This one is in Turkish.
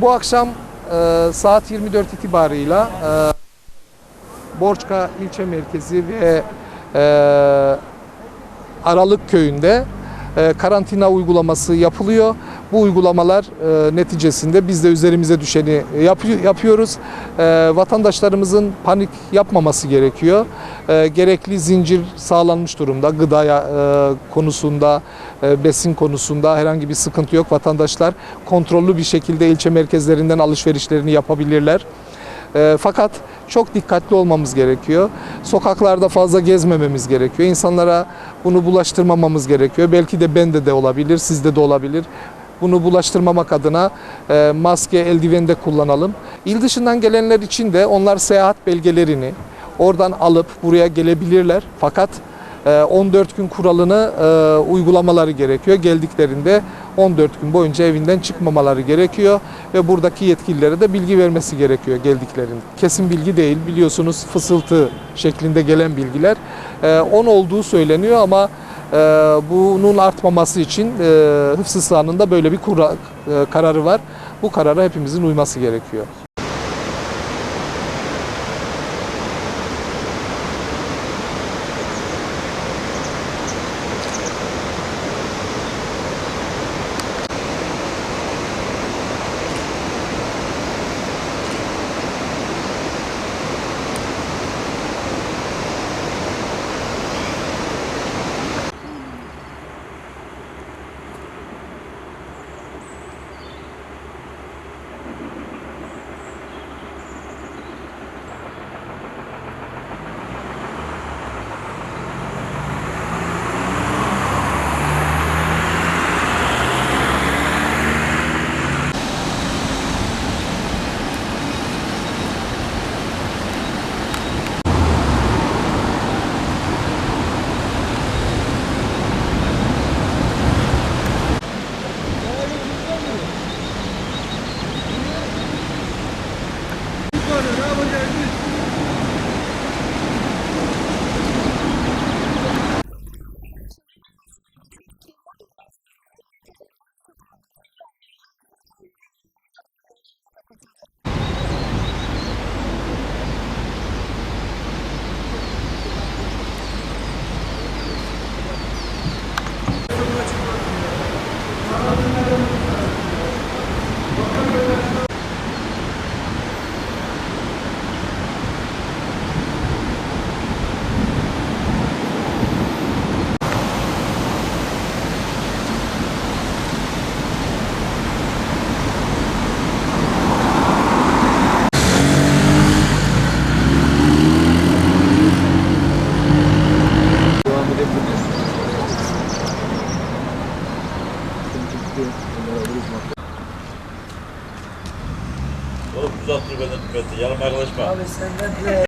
bu akşam e, saat 24 itibarıyla e, Borçka ilçe merkezi ve e, Aralık köyünde e, karantina uygulaması yapılıyor. Bu uygulamalar e, neticesinde biz de üzerimize düşeni yapı- yapıyoruz. E, vatandaşlarımızın panik yapmaması gerekiyor. E, gerekli zincir sağlanmış durumda. Gıdaya e, konusunda, e, besin konusunda herhangi bir sıkıntı yok. Vatandaşlar kontrollü bir şekilde ilçe merkezlerinden alışverişlerini yapabilirler. E, fakat çok dikkatli olmamız gerekiyor. Sokaklarda fazla gezmememiz gerekiyor. İnsanlara bunu bulaştırmamamız gerekiyor. Belki de bende de olabilir, sizde de olabilir. Bunu bulaştırmamak adına e, maske, eldiven de kullanalım. İl dışından gelenler için de onlar seyahat belgelerini oradan alıp buraya gelebilirler. Fakat e, 14 gün kuralını e, uygulamaları gerekiyor. Geldiklerinde 14 gün boyunca evinden çıkmamaları gerekiyor ve buradaki yetkililere de bilgi vermesi gerekiyor geldiklerinde. Kesin bilgi değil biliyorsunuz fısıltı şeklinde gelen bilgiler. E, 10 olduğu söyleniyor ama e, bunun artmaması için e, Hıfzı Sahanı'nda böyle bir kura, e, kararı var. Bu karara hepimizin uyması gerekiyor. Devam Yanıma yaklaşma. Abi senden